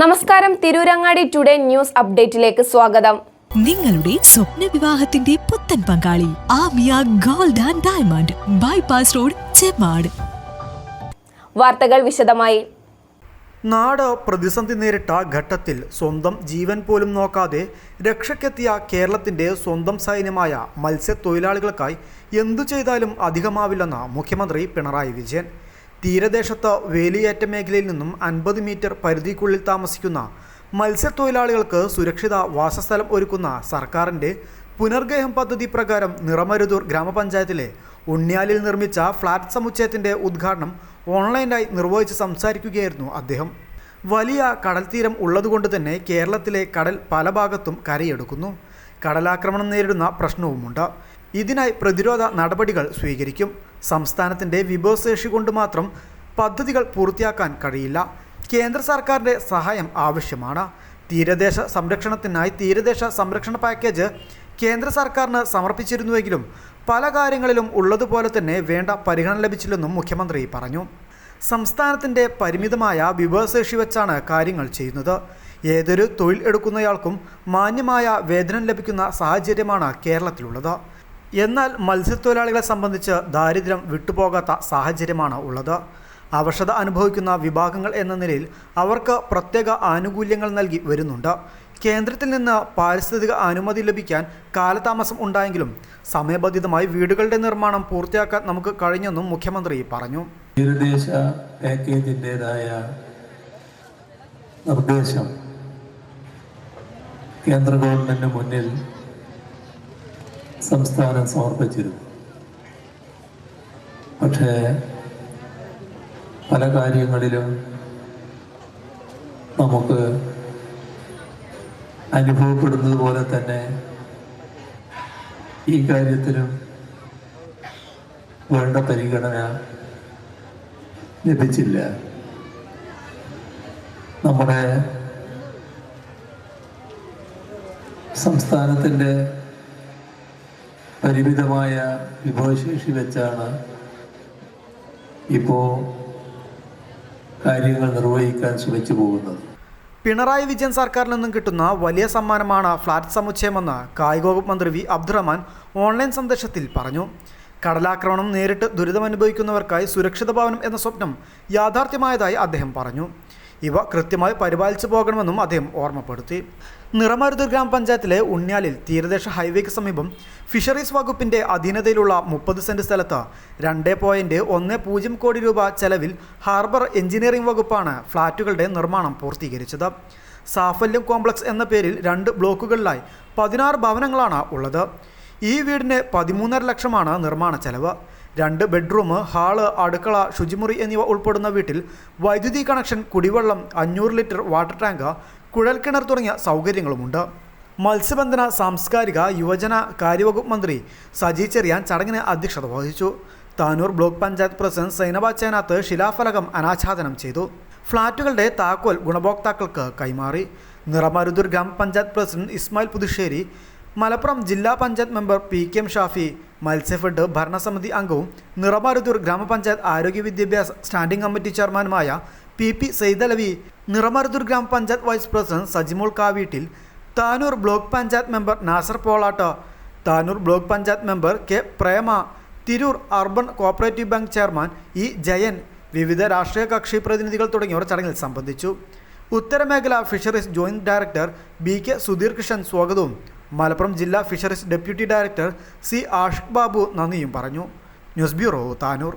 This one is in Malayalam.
നമസ്കാരം. തിരൂരങ്ങാടി ടുഡേ ന്യൂസ് അപ്ഡേറ്റിലേക്ക് സ്വാഗതം. നിങ്ങളുടെ സ്വപ്ന വിവാഹത്തിന്റെ പുത്തൻ പങ്കാളി Amiya gold and diamond bypass road Chemmad വാർത്തകൾ വിശദമായി. നാട് പ്രതിസന്ധി നേരിട്ട ഘട്ടത്തിൽ സ്വന്തം ജീവൻ പോലും നോക്കാതെ രക്ഷയ്ക്കെത്തിയ കേരളത്തിന്റെ സ്വന്തം സൈന്യമായ മത്സ്യത്തൊഴിലാളികൾക്കായി എന്തു ചെയ്താലും അധികമാവില്ലെന്ന് മുഖ്യമന്ത്രി പിണറായി വിജയൻ. തീരദേശത്ത് വേലിയേറ്റ മേഖലയിൽ നിന്നും അൻപത് മീറ്റർ പരിധിക്കുള്ളിൽ താമസിക്കുന്ന മത്സ്യത്തൊഴിലാളികൾക്ക് സുരക്ഷിത വാസസ്ഥലം ഒരുക്കുന്ന സർക്കാരിന്റെ പുനർഗേഹം പദ്ധതി പ്രകാരം നിറമരുതൂർ ഗ്രാമപഞ്ചായത്തിലെ ഉണ്ണിയാലിൽ നിർമ്മിച്ച ഫ്ളാറ്റ് സമുച്ചയത്തിന്റെ ഉദ്ഘാടനം ഓൺലൈനായി നിർവഹിച്ച് സംസാരിക്കുകയായിരുന്നു അദ്ദേഹം. വലിയ കടൽത്തീരം ഉള്ളതുകൊണ്ട് തന്നെ കേരളത്തിലെ കടൽ പല ഭാഗത്തും കരയെടുക്കുന്നു. കടലാക്രമണം നേരിടുന്ന പ്രശ്നവുമുണ്ട്. ഇതിനായി പ്രതിരോധ നടപടികൾ സ്വീകരിക്കും. സംസ്ഥാനത്തിന്റെ വിഭവശേഷി കൊണ്ട് മാത്രം പദ്ധതികൾ പൂർത്തിയാക്കാൻ കഴിയില്ല. കേന്ദ്ര സർക്കാരിന്റെ സഹായം ആവശ്യമാണ്. തീരദേശ സംരക്ഷണത്തിനായി തീരദേശ സംരക്ഷണ പാക്കേജ് കേന്ദ്ര സർക്കാരിന് സമർപ്പിച്ചിരുന്നുവെങ്കിലും പല കാര്യങ്ങളിലും ഉള്ളതുപോലെ തന്നെ വേണ്ട പരിഗണന ലഭിച്ചില്ലെന്നും മുഖ്യമന്ത്രി പറഞ്ഞു. സംസ്ഥാനത്തിന്റെ പരിമിതമായ വിഭവശേഷി വെച്ചാണ് കാര്യങ്ങൾ ചെയ്യുന്നത്. ഏതൊരു തൊഴിൽ എടുക്കുന്നയാൾക്കും മാന്യമായ വേതനം ലഭിക്കുന്ന സാഹചര്യമാണ് കേരളത്തിലുള്ളത്. എന്നാൽ മത്സ്യത്തൊഴിലാളികളെ സംബന്ധിച്ച് ദാരിദ്ര്യം വിട്ടുപോകാത്ത സാഹചര്യമാണ് ഉള്ളത്. അവശത അനുഭവിക്കുന്ന വിഭാഗങ്ങൾ എന്ന നിലയിൽ അവർക്ക് പ്രത്യേക ആനുകൂല്യങ്ങൾ നൽകി വരുന്നുണ്ട്. കേന്ദ്രത്തിൽ നിന്ന് പാരിസ്ഥിതിക അനുമതി ലഭിക്കാൻ കാലതാമസം ഉണ്ടായെങ്കിലും സമയബന്ധിതമായി വീടുകളുടെ നിർമ്മാണം പൂർത്തിയാക്കാൻ നമുക്ക് കഴിഞ്ഞെന്നും മുഖ്യമന്ത്രി പറഞ്ഞു. തീരദേശ പാക്കേജിന്റെതായ നിർദ്ദേശം കേന്ദ്ര ഗവൺമെന്റ് മുന്നിൽ സംസ്ഥാനം സമർപ്പിച്ചിരുന്നു. പക്ഷേ പല കാര്യങ്ങളിലും നമുക്ക് അനുഭവപ്പെടുന്നത് പോലെ തന്നെ ഈ കാര്യത്തിലും വേണ്ട പരിഗണന ലഭിച്ചില്ല. നമ്മുടെ സംസ്ഥാനത്തിന്റെ പരിമിതമായ വിഭവശേഷി വെച്ചാണ് ഇപ്പോൾ കാര്യങ്ങൾ നിർവഹിക്കാൻ ശ്രമിച്ചു പോകുന്നത്. പിണറായി വിജയൻ സർക്കാരിൽ നിന്നും കിട്ടുന്ന വലിയ സമ്മാനമാണ് ഫ്ലാറ്റ് സമുച്ചയമെന്ന് കായിക വകുപ്പ് മന്ത്രി വി അബ്ദുറഹ്മാൻ ഓൺലൈൻ സന്ദേശത്തിൽ പറഞ്ഞു. കടലാക്രമണം നേരിട്ട് ദുരിതമനുഭവിക്കുന്നവർക്കായി സുരക്ഷിത ഭവനം എന്ന സ്വപ്നം യാഥാർത്ഥ്യമായതായി അദ്ദേഹം പറഞ്ഞു. ഇവ കൃത്യമായി പരിപാലിച്ചു പോകണമെന്നും അദ്ദേഹം ഓർമ്മപ്പെടുത്തി. നിറമരുതൂർ ഗ്രാമപഞ്ചായത്തിലെ ഉണ്ണ്യാലിൽ തീരദേശ ഹൈവേക്ക് സമീപം ഫിഷറീസ് വകുപ്പിന്റെ അധീനതയിലുള്ള മുപ്പത് സെന്റ് സ്ഥലത്ത് രണ്ട് പോയിന്റ് ഒന്ന് പൂജ്യം കോടി രൂപ ചെലവിൽ ഹാർബർ എഞ്ചിനീയറിംഗ് വകുപ്പാണ് ഫ്ളാറ്റുകളുടെ നിർമ്മാണം പൂർത്തീകരിച്ചത്. സാഫല്യം കോംപ്ലക്സ് എന്ന പേരിൽ രണ്ട് ബ്ലോക്കുകളിലായി പതിനാറ് ഭവനങ്ങളാണ് ഉള്ളത്. ഈ വീടിന് പതിമൂന്നര ലക്ഷമാണ് നിർമ്മാണ ചെലവ്. രണ്ട് ബെഡ്റൂം ഹാൾ അടുക്കള ശുചിമുറി എന്നിവ ഉൾപ്പെടുന്ന വീട്ടിൽ വൈദ്യുതി കണക്ഷൻ കുടിവെള്ളം അഞ്ഞൂറ് ലിറ്റർ വാട്ടർ ടാങ്ക് കുഴൽക്കിണർ തുടങ്ങിയ സൗകര്യങ്ങളുമുണ്ട്. മത്സ്യബന്ധന സാംസ്കാരിക യുവജന കാര്യവകുപ്പ് മന്ത്രി സജി ചെറിയാൻ ചടങ്ങിന് അധ്യക്ഷത വഹിച്ചു. താനൂർ ബ്ലോക്ക് പഞ്ചായത്ത് പ്രസിഡന്റ് സൈനബ ചേനാത്ത് ശിലാഫലകം അനാച്ഛാദനം ചെയ്തു. ഫ്ളാറ്റുകളുടെ താക്കോൽ ഗുണഭോക്താക്കൾക്ക് കൈമാറി. നിറമരുതൂർ ഗ്രാമപഞ്ചായത്ത് പ്രസിഡന്റ് ഇസ്മായിൽ പുതുശ്ശേരി മലപ്പുറം ജില്ലാ panchayat member P K M Shafi Matsyafed ഭരണസമിതി അംഗവും നിറമാരുതൂർ ഗ്രാമപഞ്ചായത്ത് ആരോഗ്യ വിദ്യാഭ്യാസ സ്റ്റാൻഡിംഗ് കമ്മിറ്റി ചെയർമാനുമായ പി പി സെയ്ദലവി നിറമാരുതൂർ ഗ്രാമപഞ്ചായത്ത് vice president Sajimol Kaveettil Tanur block panchayat member Nasar Polat Tanur block panchayat member K Prema Tirur urban cooperative bank chairman E Jayan വിവിധ രാഷ്ട്രീയ കക്ഷി പ്രതിനിധികൾ തുടങ്ങിയവർ ചടങ്ങിൽ സംബന്ധിച്ചു. ഉത്തരമേഖല fisheries joint director B K Sudheer Krishnan സ്വാഗതവും. മലപ്പുറം ജില്ലാ fisheries deputy director C Ashiq Babu നന്ദിയും പറഞ്ഞു. News bureau Tanur.